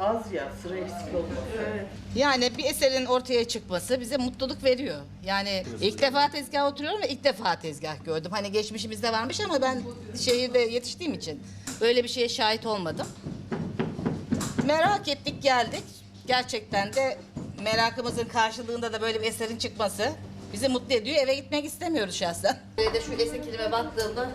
Az ya sıra eksik olmaz. Yani bir eserin ortaya çıkması bize mutluluk veriyor. Yani ilk defa tezgah oturuyorum ve ilk defa tezgah gördüm. Hani geçmişimizde varmış ama ben şehirde yetiştiğim için böyle bir şeye şahit olmadım. Merak ettik geldik. Gerçekten de merakımızın karşılığında da böyle bir eserin çıkması bizi mutlu ediyor. Eve gitmek istemiyoruz şahsen. Ve de şu esekilime baktığımda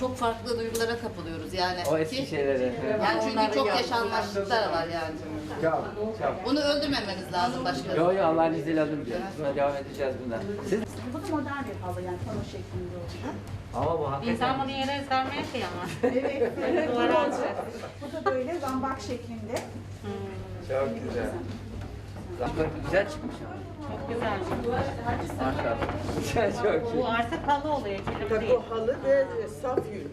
çok farklı duygulara kapılıyoruz yani. O eski şeyleri. Yani çünkü çok yaşanmışlıklar var yani. Çok, çok. Bunu öldürmememiz lazım başkanım. Yo yo Allah'ın izniyle alın diyor. Buna devam edeceğiz bundan. Siz? Bu da modern bir halı yani pano şeklinde olacak. Ama bu hakikaten. İnsan bunu yere ezbermeye kıyamaz. Evet. Duvara. Bu da böyle zambak şeklinde. Çok güzel. Zaten güzel çıkmış ama. Çok güzel. Maşallah. Güzel çok iyi. Bu artık halı oluyor, Tabii değil. o halı ve saf yün.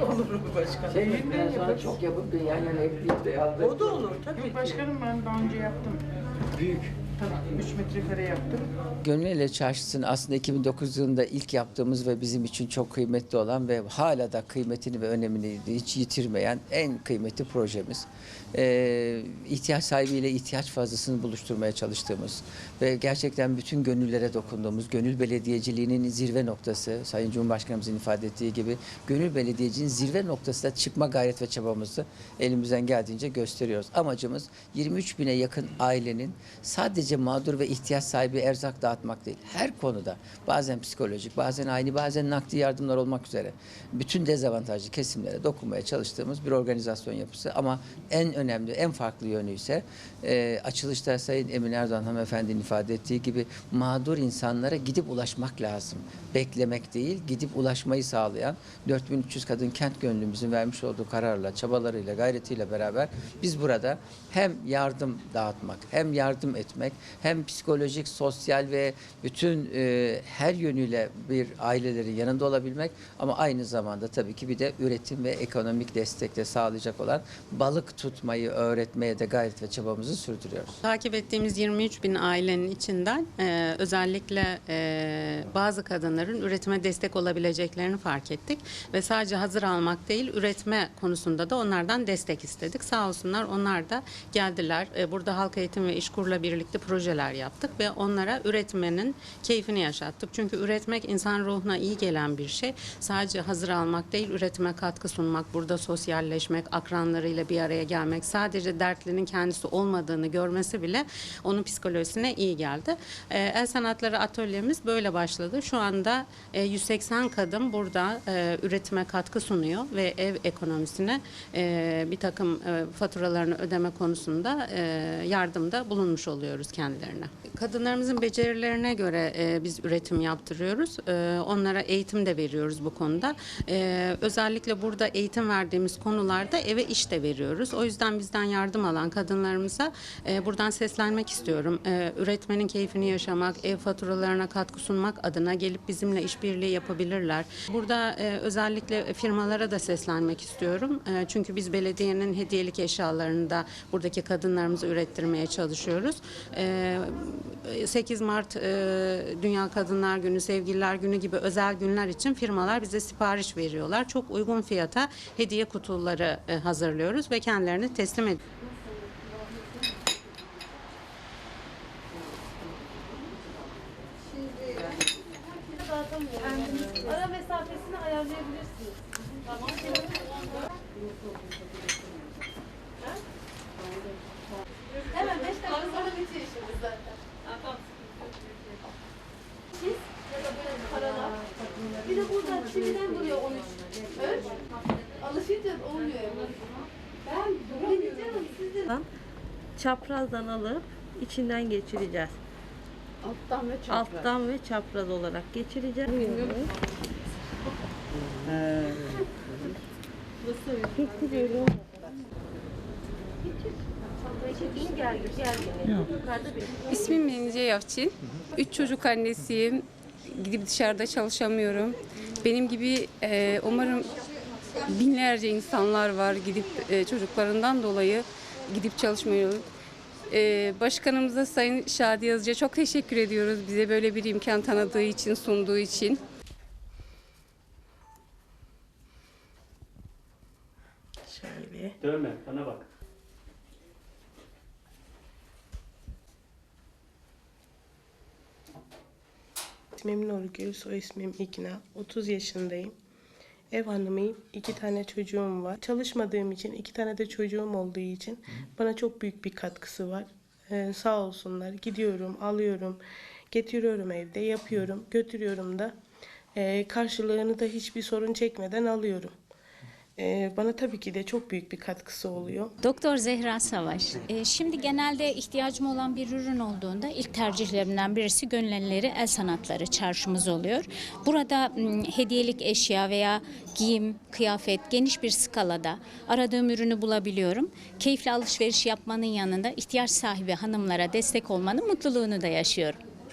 Olur mu başkanım? Şey yüzünden sonra çok yapıp bir yan yana ekleyip de yazdık. O da olur tabii ki. Başkanım ben daha önce yaptım. Büyük. Tabii 3 metrekare yaptım. Gönüllü Çarşısı'nı aslında 2009 yılında ilk yaptığımız ve bizim için çok kıymetli olan ve hala da kıymetini ve önemini hiç yitirmeyen en kıymetli projemiz. Ee, ihtiyaç sahibiyle ihtiyaç fazlasını buluşturmaya çalıştığımız ve gerçekten bütün gönüllere dokunduğumuz, gönül belediyeciliğinin zirve noktası, Sayın Cumhurbaşkanımızın ifade ettiği gibi gönül belediyeciliğinin zirve noktasına çıkma gayret ve çabamızı elimizden geldiğince gösteriyoruz. Amacımız 23 bine yakın ailenin sadece mağdur ve ihtiyaç sahibi erzak dağıtmak değil. Her konuda bazen psikolojik, bazen aynı, bazen nakdi yardımlar olmak üzere bütün dezavantajlı kesimlere dokunmaya çalıştığımız bir organizasyon yapısı. Ama en önemli, en farklı yönü ise e, açılışta Sayın Emin Erdoğan hanımefendinin ifade ettiği gibi mağdur insanlara gidip ulaşmak lazım. Beklemek değil, gidip ulaşmayı sağlayan 4300 kadın kent gönlümüzün vermiş olduğu kararla, çabalarıyla, gayretiyle beraber biz burada hem yardım dağıtmak, hem yardım etmek, hem psikolojik, sosyal ve bütün e, her yönüyle bir ailelerin yanında olabilmek ama aynı zamanda tabii ki bir de üretim ve ekonomik destek de sağlayacak olan balık tutmayı öğretmeye de gayret ve çabamızı sürdürüyoruz. Takip ettiğimiz 23 bin ailenin içinden e, özellikle e, bazı kadınların üretime destek olabileceklerini fark ettik. Ve sadece hazır almak değil, üretme konusunda da onlardan destek istedik. Sağ olsunlar onlar da geldiler. E, burada Halk Eğitim ve İşkur'la birlikte projeler yaptık ve onlara üretmenin keyfini yaşattık. Çünkü üretmek insan ruhuna iyi gelen bir şey. Sadece hazır almak değil, üretime katkı sunmak, burada sosyalleşmek, akranlarıyla bir araya gelmek, sadece dertlinin kendisi olmadığını görmesi bile onun psikolojisine iyi geldi. Ee, El sanatları atölyemiz böyle başladı. Şu anda e, 180 kadın burada e, üretime katkı sunuyor ve ev ekonomisine e, bir takım e, faturalarını ödeme konusunda e, yardımda bulunmuş oluyoruz kendilerine. Kadınlarımızın becerilerine göre e, biz üretim yaptırıyoruz. E, onlara eğitim de veriyoruz bu konuda. E, özellikle burada eğitim verdiğimiz konularda eve iş de veriyoruz. O yüzden bizden yardım alan kadınlarımıza e, buradan seslenmek istiyorum. E, üretmenin keyfini yaşamak, ev faturalarına katkı sunmak adına gelip bizimle işbirliği yapabilirler. Burada e, özellikle firmalara da seslenmek istiyorum. E, çünkü biz belediyenin hediyelik eşyalarını da buradaki kadınlarımıza ürettirmeye çalışıyoruz. E, 8 Mart e, Dünya Kadınlar Günü, Sevgililer Günü gibi özel günler için firmalar bize sipariş veriyorlar. Çok uygun fiyata hediye kutuları e, hazırlıyoruz ve kendilerini teslim ediyoruz. Tamam. Hemen 5 dakika sonra bitiyor işimiz zaten. Çiz ya da böyle paralar. Bir de burada çividen duruyor 13. Ölç. Alışınca olmuyor. Ben deneyeceğim sizin. çaprazdan alıp içinden geçireceğiz. Alttan ve çapraz. Alttan ve çapraz olarak geçireceğiz. Çok güzel oldu. İsmim Menice Yavçin. Üç çocuk annesiyim. Gidip dışarıda çalışamıyorum. Benim gibi e, umarım binlerce insanlar var gidip e, çocuklarından dolayı gidip çalışmıyor. E, başkanımıza Sayın Şadi Yazıcı'ya çok teşekkür ediyoruz. Bize böyle bir imkan tanıdığı için, sunduğu için. Şöyle. Dövme, bana bak. İsmim Nurgül, soy ismim İkna. 30 yaşındayım. Ev hanımıyım. iki tane çocuğum var. Çalışmadığım için, iki tane de çocuğum olduğu için bana çok büyük bir katkısı var. Ee, sağ olsunlar. Gidiyorum, alıyorum, getiriyorum evde, yapıyorum, götürüyorum da. Ee, karşılığını da hiçbir sorun çekmeden alıyorum. Ee, bana tabii ki de çok büyük bir katkısı oluyor. Doktor Zehra Savaş. Ee, şimdi genelde ihtiyacım olan bir ürün olduğunda ilk tercihlerimden birisi gönülleri el sanatları çarşımız oluyor. Burada hediyelik eşya veya giyim, kıyafet geniş bir skalada aradığım ürünü bulabiliyorum. Keyifli alışveriş yapmanın yanında ihtiyaç sahibi hanımlara destek olmanın mutluluğunu da yaşıyorum.